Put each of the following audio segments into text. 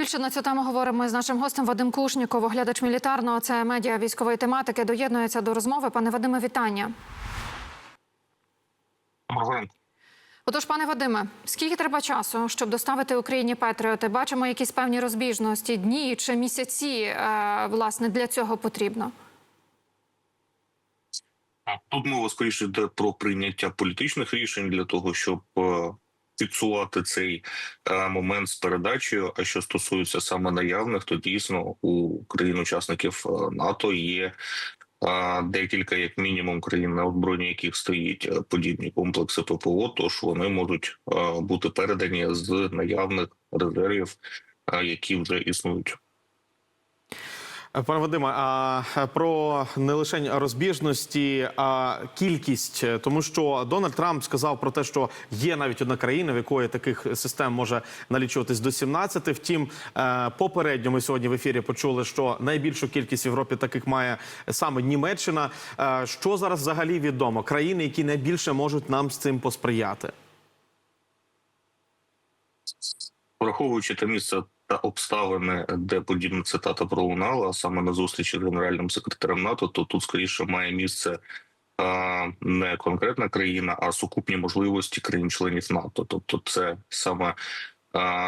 Більше на цю тему говоримо з нашим гостем Вадим Кушніков, оглядач мілітарного. Це медіа військової тематики. Доєднується до розмови. Пане Вадиме, вітання. Отож, пане Вадиме, скільки треба часу, щоб доставити Україні Петріоти? Бачимо якісь певні розбіжності, дні чи місяці е, власне для цього потрібно. Тут мова скоріше йде про прийняття політичних рішень для того, щоб е, фіксувати цей е, момент з передачею. А що стосується саме наявних, то дійсно у країн-учасників е, НАТО є е, декілька, як мінімум, країн на озброєнні яких стоїть подібні комплекси ППО. Тож вони можуть бути передані з наявних резервів, які вже існують. Пане Вадиме, а про не лише розбіжності, а кількість, тому що Дональд Трамп сказав про те, що є навіть одна країна, в якої таких систем може налічуватись до 17. Втім, е, попередньо ми сьогодні в ефірі почули, що найбільшу кількість в Європі таких має саме Німеччина. Е, Що зараз взагалі відомо? Країни, які найбільше можуть нам з цим посприяти. Враховуючи те місце та обставини, де подібна цитата пролунала, а саме на зустрічі з генеральним секретарем НАТО, то тут скоріше має місце не конкретна країна, а сукупні можливості країн-членів НАТО. Тобто, це саме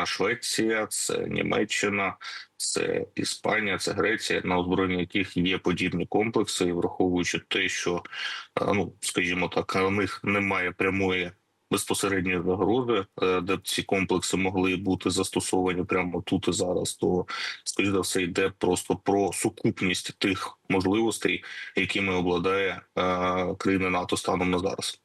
Швеція, це Німеччина, це Іспанія, це Греція, на озброєнні яких є подібні комплекси, і враховуючи те, що ну скажімо так, у них немає прямої безпосередньої загрози, е, де ці комплекси могли бути застосовані прямо тут і зараз, то скоріш за все йде просто про сукупність тих можливостей, якими обладає країна НАТО станом на зараз.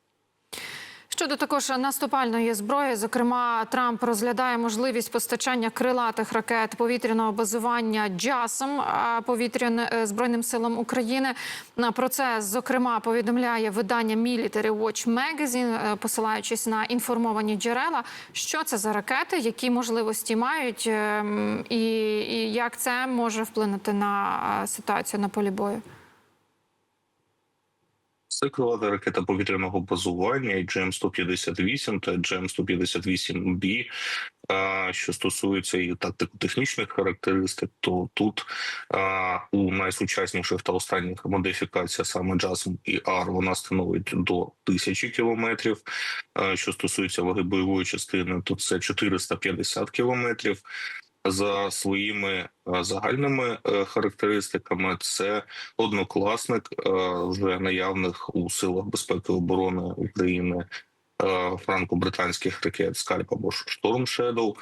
Щодо також наступальної зброї, зокрема, Трамп розглядає можливість постачання крилатих ракет повітряного базування джасом повітряним збройним силам України. На про це зокрема повідомляє видання Military Watch Magazine, е, посилаючись на інформовані джерела. Що це за ракети, які можливості мають, ем, і, і як це може вплинути на е, ситуацію на полі бою? Це крилата ракета повітряного базування і GM-158 та GM-158B. А що стосується її тактико-технічних характеристик, то тут а, у найсучасніших та останніх модифікацій саме JASM і R вона становить до тисячі кілометрів. Що стосується ваги бойової частини, то це 450 кілометрів. За своїми е, загальними е, характеристиками, це однокласник е, вже наявних у силах безпеки оборони України франко-британських ракет Скальп або Шторм Shadow.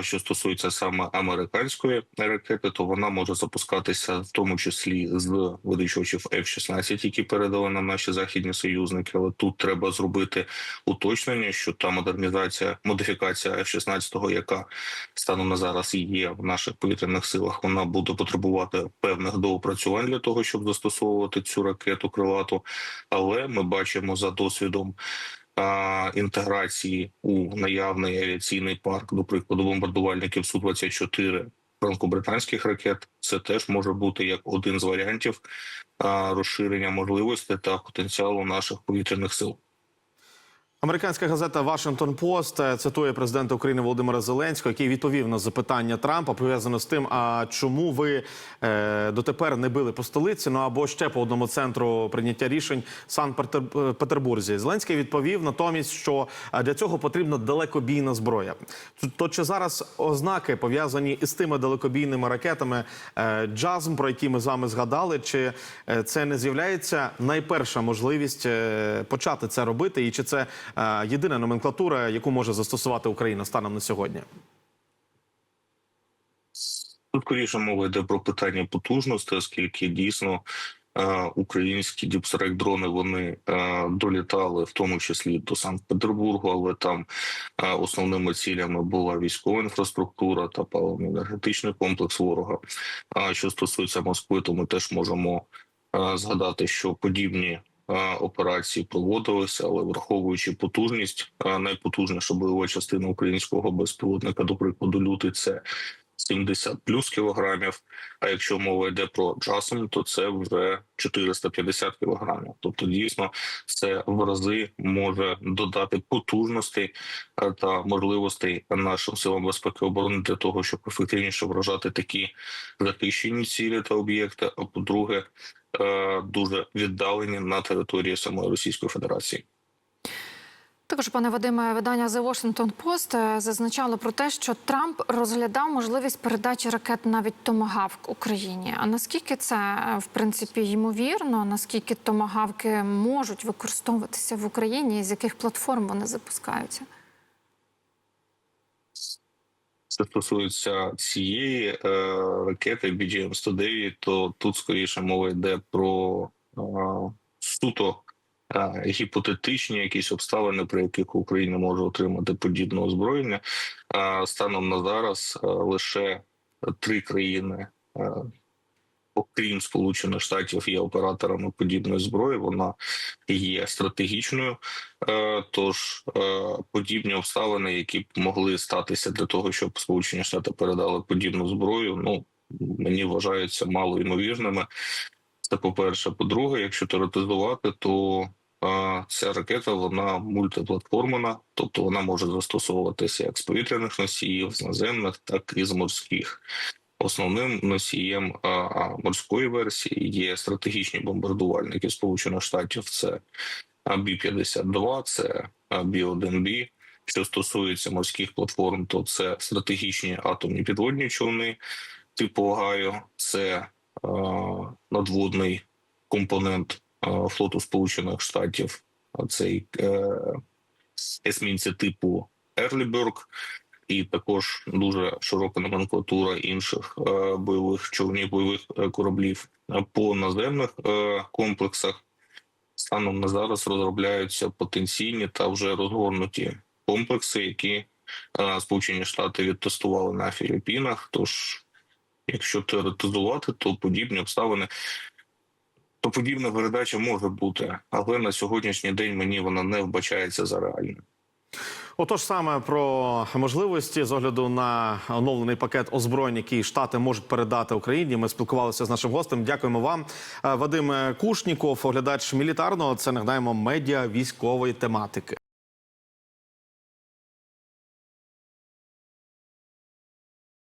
Що стосується саме американської ракети, то вона може запускатися в тому числі з винищувачів F-16, які передали нам наші західні союзники. Але тут треба зробити уточнення, що та модернізація, модифікація F-16, яка станом на зараз є в наших повітряних силах, вона буде потребувати певних доопрацювань для того, щоб застосовувати цю ракету крилату. Але ми бачимо за досвідом інтеграції у наявний авіаційний парк, до прикладу, бомбардувальників су 24 франко-британських ракет. Це теж може бути як один з варіантів розширення можливостей та потенціалу наших повітряних сил. Американська газета Вашингтон Пост цитує президента України Володимира Зеленського, який відповів на запитання Трампа пов'язане з тим, а чому ви е, дотепер не били по столиці? Ну або ще по одному центру прийняття рішень Санкт-Петербурзі. Зеленський відповів натомість, що для цього потрібна далекобійна зброя. То чи зараз ознаки пов'язані із тими далекобійними ракетами е, джазм, про які ми з вами згадали, чи е, це не з'являється найперша можливість е, почати це робити, і чи це Е, єдина номенклатура, яку може застосувати Україна станом на сьогодні? Тут скоріше мова йде про питання потужності, оскільки дійсно е, українські діпстрайк дрони вони е, долітали в тому числі до Санкт-Петербургу, але там основними цілями була військова інфраструктура та паливно-енергетичний комплекс ворога. А що стосується Москви, то ми теж можемо згадати, що подібні операції проводилися, але враховуючи потужність, найпотужніша бойова частина українського безпілотника, до прикладу, лютий це 70 плюс кілограмів. А якщо мова йде про джасом, то це вже 450 кілограмів. Тобто, дійсно, це в рази може додати потужностей е, та можливостей нашим силам безпеки оборони для того, щоб ефективніше вражати такі захищені цілі та об'єкти. А по-друге, е, дуже віддалені на території самої Російської Федерації. Також, пане Вадиме, видання The Washington Post е, зазначало про те, що Трамп розглядав можливість передачі ракет навіть Томагавк Україні. А наскільки це е, в принципі ймовірно? Наскільки томагавки можуть використовуватися в Україні, з яких платформ вони запускаються? Що стосується цієї е, ракети BGM-109, то тут скоріше мова йде про е, суто е, гіпотетичні якісь обставини, при яких Україна може отримати подібне озброєння. Е, станом на зараз е, лише три країни. Е, Окрім Сполучених Штатів є операторами подібної зброї, вона є стратегічною. Е, Тож е, подібні обставини, які б могли статися для того, щоб Сполучені Штати передали подібну зброю, ну мені вважаються мало ймовірними. Це по-перше. По-друге, якщо теоретизувати, то е, ця ракета вона мультиплатформена, тобто вона може застосовуватися як з повітряних носіїв, з наземних, так і з морських. Основним носієм морської версії є стратегічні бомбардувальники Сполучених Штатів. Це Бі-52, це Бі-1Б. Що стосується морських платформ, то це стратегічні атомні підводні човни типу Огайо, це е, надводний компонент е, флоту Сполучених Штатів, цей е, есмінці типу Ерліберг, і також дуже широка номенклатура інших е, бойових човнів, бойових е, кораблів Е, по наземних комплексах. Станом на зараз розробляються потенційні та вже розгорнуті комплекси, які Сполучені Штати відтестували на Філіппінах. Тож, якщо теоретизувати, то подібні обставини, то подібна передача може бути, але на сьогоднішній день мені вона не вбачається за реальною. Отож, саме про можливості з огляду на оновлений пакет озброєнь, які штати можуть передати Україні. Ми спілкувалися з нашим гостем. Дякуємо вам, Е, Вадим Кушніков, оглядач мілітарного. Це нагадаємо медіа військової тематики.